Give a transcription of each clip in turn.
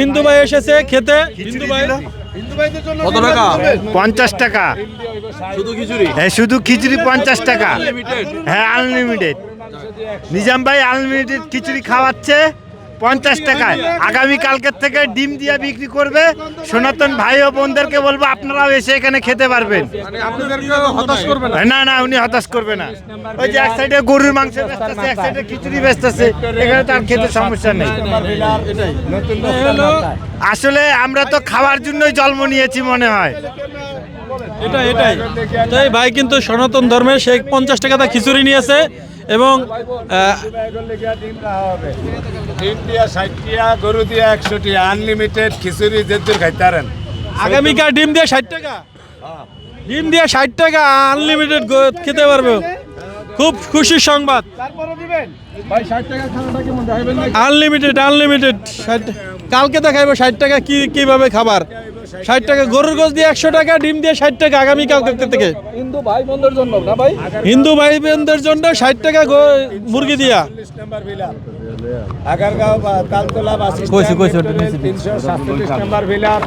হিন্দু ভাই এসেছে খেতে। হিন্দু ভাই। কত টাকা? পঞ্চাশ টাকা। শুধু খিচুড়ি? হ্যাঁ শুধু খিচুড়ি পঞ্চাশ টাকা। হ্যাঁ আনলিমিটেড নিজাম ভাই আনলিমিটেড খিচুড়ি খাওয়াচ্ছে। পঞ্চাশ টাকায়। আগামী কালকের থেকে ডিম দিয়ে বিক্রি করবে। সনাতন ভাই ও বোনদেরকে বলব আপনারাও এসে এখানে খেতে পারবেন। মানে না? না না উনি হতাশ করবে না। ওই যে এক সাইডে গরুর মাংস বেচতেছে এক সাইডে খিচুড়ি বেচতেছে। এখানে তার খেতে সমস্যা নেই। আসলে আমরা তো খাওয়ার জন্যই জন্ম নিয়েছি মনে হয়। এটা এটাই। তো এই ভাই কিন্তু সনাতন ধর্মে সে পঞ্চাশ টাকা দা খিচুড়ি নিয়েছে এবং গরু দিয়া একশো টিয়া আনলিমিটেড খিচুড়ি যেদুর খাইতারেন। আগামীকাল ডিম দিয়ে ষাট টাকা। ডিম দিয়ে ষাট টাকা আনলিমিটেড খেতে পারবে। খুব খুশির সংবাদ। আনলিমিটেড আনলিমিটেড ষাট কালকে দেখাইবো ষাট টাকা কি কীভাবে খাবার। ষাট টাকা গরুর গোস দিয়ে একশো টাকা ডিম দিয়ে ষাট টাকা আগামী কালকে থেকে। হিন্দু ভাই বোনদের জন্য না ভাই? হিন্দু ভাই বোনদের জন্য ষাট টাকা মুরগি দিয়া। আগারগাঁও বা তালতলা বাস কইছে, কইছে, ওটা নিচে দিন। তিনশো সাতচল্লিশ নাম্বার বিলাল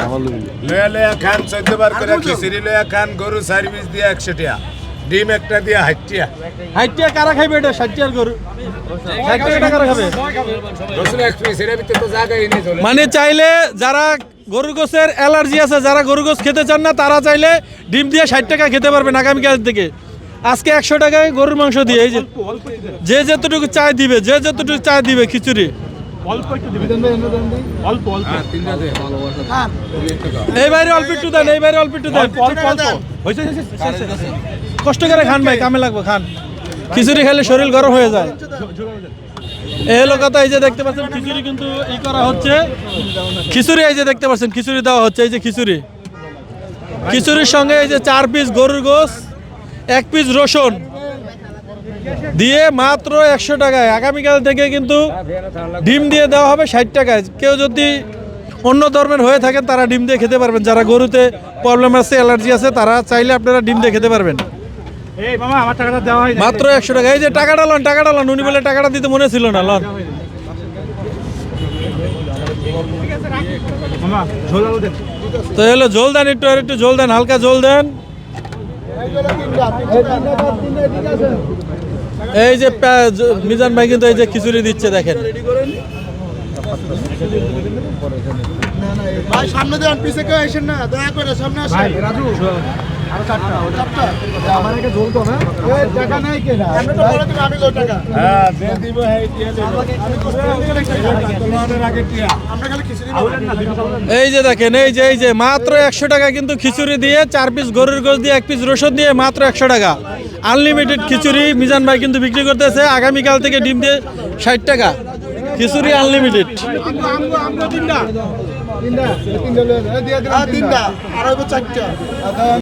লয়া লয়া খান চোদ্দ বার করে খিচুড়ি লয়া খান গরু সার্ভিস দিয়া একশো টিয়া। ডিম একটা দিয়া হাট টিয়া। ষাট টাকা কারা খাইবে এটা? ষাট টাকার গরু। ষাট টাকা খাবে? রসুন এক্সপ্রেস এর ভিতরে তো জায়গায় নেই চলে। মানে চাইলে যারা গরু গোছের অ্যালার্জি আছে, যারা গরু গোছ খেতে চান না, তারা চাইলে ডিম দিয়ে ষাট টাকা খেতে পারবেন আগামীকাল থেকে। আজকে একশো টাকায় গরুর মাংস দিয়ে, এই যে যে যতটুকু চায় দিবে, যে যতটুকু চায় দিবে খিচুড়ি। অল্প অল্প কষ্ট করে খান ভাই, কামে লাগবে, খান। খিচুড়ি খেলে শরীর গরম হয়ে যায়। যে দেখতে পাচ্ছেন হচ্ছে। খিচুড়ি এই যে দেখতে পাচ্ছেন, খিচুড়ি দেওয়া হচ্ছে খিচুড়ি। খিচুড়ির সঙ্গে এই যে চার পিস গরুর গোস এক পিস রসুন। দিয়ে মাত্র একশো টাকায়, আগামীকাল থেকে কিন্তু ডিম দিয়ে দেওয়া হবে ষাট টাকায়। কেউ যদি অন্য ধর্মের হয়ে থাকেন, তারা ডিম দিয়ে খেতে পারবেন। যারা গরুতে প্রবলেম আছে অ্যালার্জি আছে, তারা চাইলে আপনারা ডিম দিয়ে খেতে পারবেন। মাত্র একশো টাকা। এই যে টাকাটা লন টাকাটা লন। উনি বলে টাকাটা দিতে মনে ছিল না লন। তো এলো জল দেন একটু আর একটু জল দেন হালকা জল দেন। এই যে মিজান ভাই কিন্তু এই যে খিচুড়ি দিচ্ছে দেখেন। ভাই সামনে দেন পিছে কেউ আসেন না দয়া করে সামনে আসেন। রাজু। হ্যাঁ হ্যাঁ এই যে দেখেন এই যে এই যে মাত্র একশো টাকা কিন্তু খিচুড়ি দিয়ে চার পিস গরুর গোস দিয়ে এক পিস রসুন দিয়ে মাত্র একশো টাকা। আনলিমিটেড খিচুড়ি মিজান ভাই কিন্তু বিক্রি করতেছে আগামীকাল থেকে ডিম দিয়ে ষাট টাকা। খিচুড়ি আনলিমিটেড তিনটা। তিনটা তিনটা আর হইবো চারটা।